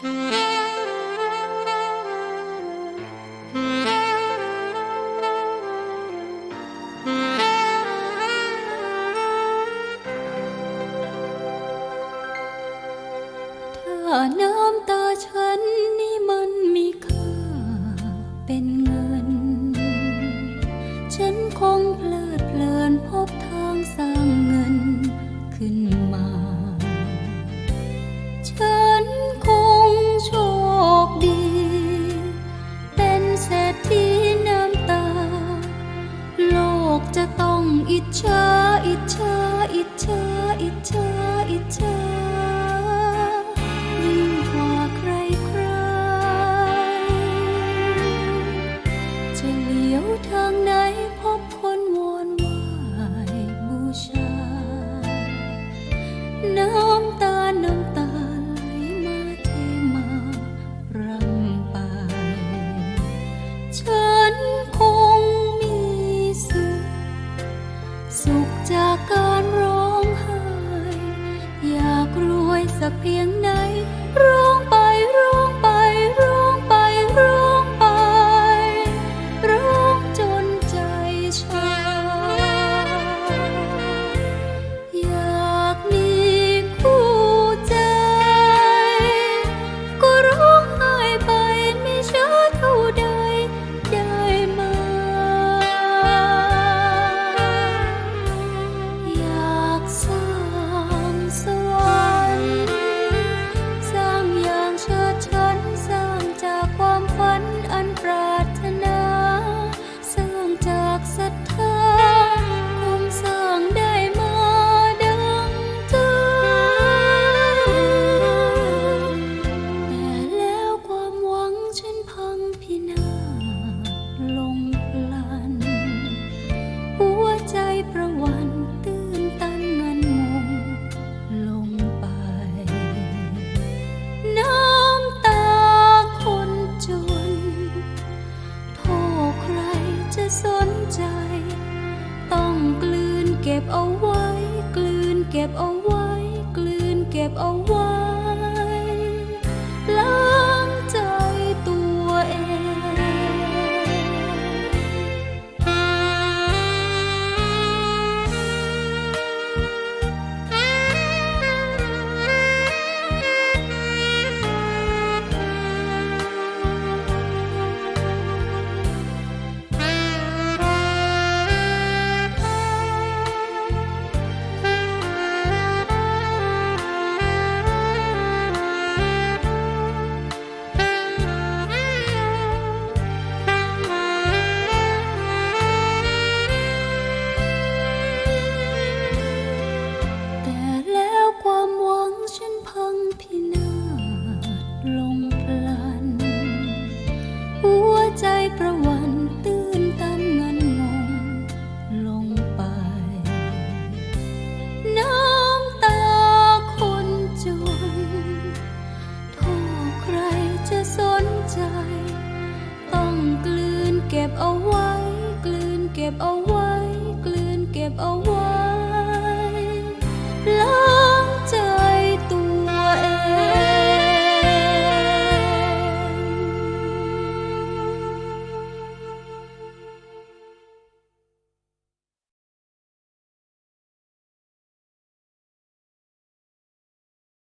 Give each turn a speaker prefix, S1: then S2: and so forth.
S1: ถ้าน้ำตาฉันนี่มันมีค่าเป็นเงิน ฉันคงเพลิดเพลินพบทางสร้างเงินขึ้นมา ฉัน อิจฉาอิจฉาอิจฉาอิจฉาอิจฉายิ่งกว่าใครใครจะเลี้ยวทางไหนพบคนว เพียงไหน สนใจ ต้องกลืนเก็บเอาไว้ กลืนเก็บเอาไว้ กลืนเก็บเอาไว้ Oh. word.